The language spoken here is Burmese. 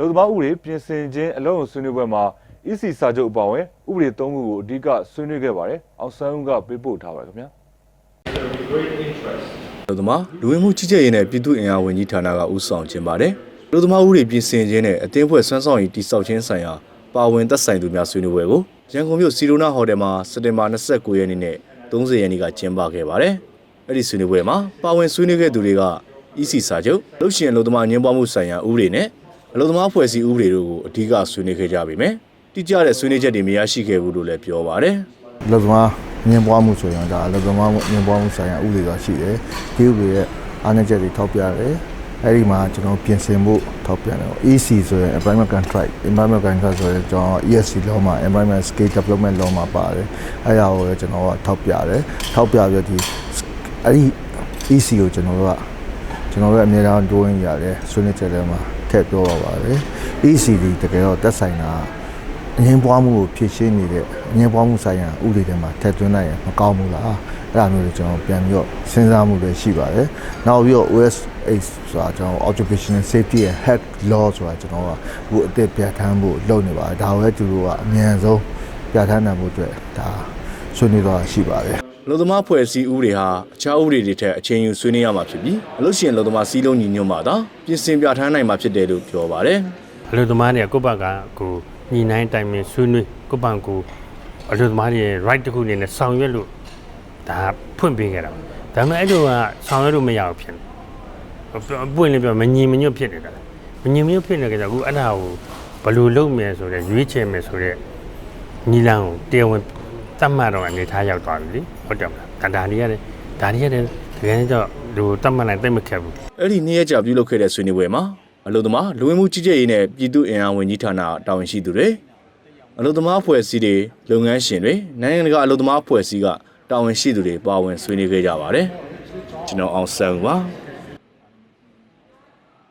လူသမားဥပဒေပြင်ဆင်ခြင်းအလုံးစုံဆွေးနွေးပွဲမှာ EC စာချုပ်အပါအဝင်ဥပဒေ၃ခုကိုအဓိကဆွေးနွေးခဲ့ပါတယ်။အောင်ဆန်းဦးကပေးပို့ထားပါတယ်ခင်ဗျာ။လူသမားလူဝင်မှုကြီးကြပ်ရေးနဲ့ပြည်သူ့အင်အားဝန်ကြီးဌာနကဦးဆောင်ခြင်းပါတယ်လူသမားဦးတွေပြင်ဆင်ခြင်းနဲ့အသင်းဖွဲ့ဆွမ်းဆောင်ရည်တိစောက်ခြင်းဆိုင်ရာပါဝင်သက်ဆိုင်သူများဆွေးနွေးပွဲကိုရန်ကုန်မြို့စီရိုနာဟိုတယ်မှာစက်တင်ဘာ29ရက်နေ့နဲ့30ရက်နေ့ကကျင်းပခဲ့ပါတယ်အဲ့ဒီဆွေးနွေးပွဲမှာပါဝင်ဆွေးနွေးခဲ့သူတွေက EC စာချုပ်လှုပ်ရှင်အလုပ်သမားညှဉ်းပန်းမှုဆိုင်ရာဥပဒေနဲ့အ လုပ်သမားဖွဲ့စည်းဥပဒေတို့ကိုအဓိကဆွေးနွေးခဲ့ကြပြီမယ်တိကျတဲ့ဆွေးနွေးချက်တွေမရရှိခဲ့ဘူးလို့လည်းပြောပါတယ်လောကမာမြင်ပွားမှုဆိုရင်ဒါလောကမာမြင်ပွားမှုဆိုင်ရာဥပဒေကရှိတယ်ဒီဥပဒေရဲ့အားနည်းချက်တွေထောက်ပြတယ်အဲ့ဒီမှာကျွန်တော်ပြင်ဆင်ဖို့ထောက်ပြတယ် EC ဆိုရင် environment contract environment contract ဆိုရင်ကျွန်တော် ESC law မှာ environment scale development law မှာပါတယ်အဲ့ဒါကိုလည်းကျွန်တော်ကထောက်ပြတယ်ထောက်ပြပြီးဒီအဲ့ဒီ EC ကိုကျွန်တော်တို့က ကျွန်တော်တို့အများအားဒိုးရင်းရတယ်ဆွေးနွေးချက်တွေမှာထည့်ပြောပါပါတယ် EC ဒီတကယ်တော့တက်ဆိုင်တာအငင်းပွားမှုကိုဖြည့်ရှင်းနေတဲ့အငင်းပွားမှုဆိုင်ရာဥပဒေတွေမှာထည့်သွင်းလိုက်ရင်မကောင်းဘူးလားအဲ့ဒါမျိုးတွေကျွန်တော်ပြန်ပြီးတော့စဉ်းစားမှုတွေရှိပါတယ်နောက်ပြီးတော့ OSH ဆိုတာကျွန်တော် occupational safety and health law ဆိုတာကျွန်တော်ကဟိုအသက်ပြဋ္ဌာန်းဖို့လုပ်နေပါတယ်ဒါပဲသူတို့ကအမြန်ဆုံးပြဋ္ဌာန်းနိုင်ဖို့အတွက်ဒါဆွေးနွေးတော့ရှိပါတယ် အလုပ်သမားဖွဲ့စည်းဥပဒေဟာအခြားဥပဒေတွေထက်အချိန်ယူဆွေးနွေးရမှာဖြစ်ပြီးအလုပ်ရှင်အလုပ်သမားစည်းလုံးညီညွတ်မှသာပြင်ဆင်ပြဋ္ဌာန်းနိုင်မှာဖြစ်တယ်လို့ပြောပါတယ်အလုပ်သမားတွေကကိုယ့်ဘက်ကကိုညီနိုင်တိုင်ပင်ဆွေးနွေးကိုယ့်ဘက်ကိုအလုပ်သမားတွေရဲ့ right တစ်ခုအနေနဲ့ဆောင်ရွက်လို့ဒါဖွင့်ပေးခဲ့တာပါဒါပေမဲ့အဲ့လိုကဆောင်ရွက်လို့မရဘူးဖြစ်နေပွင့်လည်းပြောမညီမညွတ်ဖြစ်နေတာမညီမညွတ်ဖြစ်နေတဲ့ကြအခုအဲ့ဒါကိုဘယ်လိုလုပ်မယ်ဆိုတော့ရွေးချယ်မယ်ဆိုတော့နီလန်ကိုတရားဝင် တတ်မှတ်တော့အနေထားရောက်သွားပြီလေဟုတ်တယ်မလားဒါဒါလေးရတယ်ဒါလေးရတယ်တကယ်တော့ဒီတတ်မှတ်နိုင်သိမ့်မခက်ဘူးအဲ့ဒီနေ့ရက်ကြာပြုလုပ်ခဲ့တဲ့ဆွေးနွေးပွဲမှာအလုပ်သမားလူဝင်မှုကြီးကြပ်ရေးနဲ့ပြည်သူ့အင်အားဝန်ကြီးဌာနတာဝန်ရှိသူတွေအလုပ်သမားဖွဲ့စည်းတွေလုပ်ငန်းရှင်တွေနိုင်ငံတကာအလုပ်သမားဖွဲ့စည်းကတာဝန်ရှိသူတွေပါဝင်ဆွေးနွေးခဲ့ကြပါတယ်ကျွန်တော်အောင်ဆန်းပါ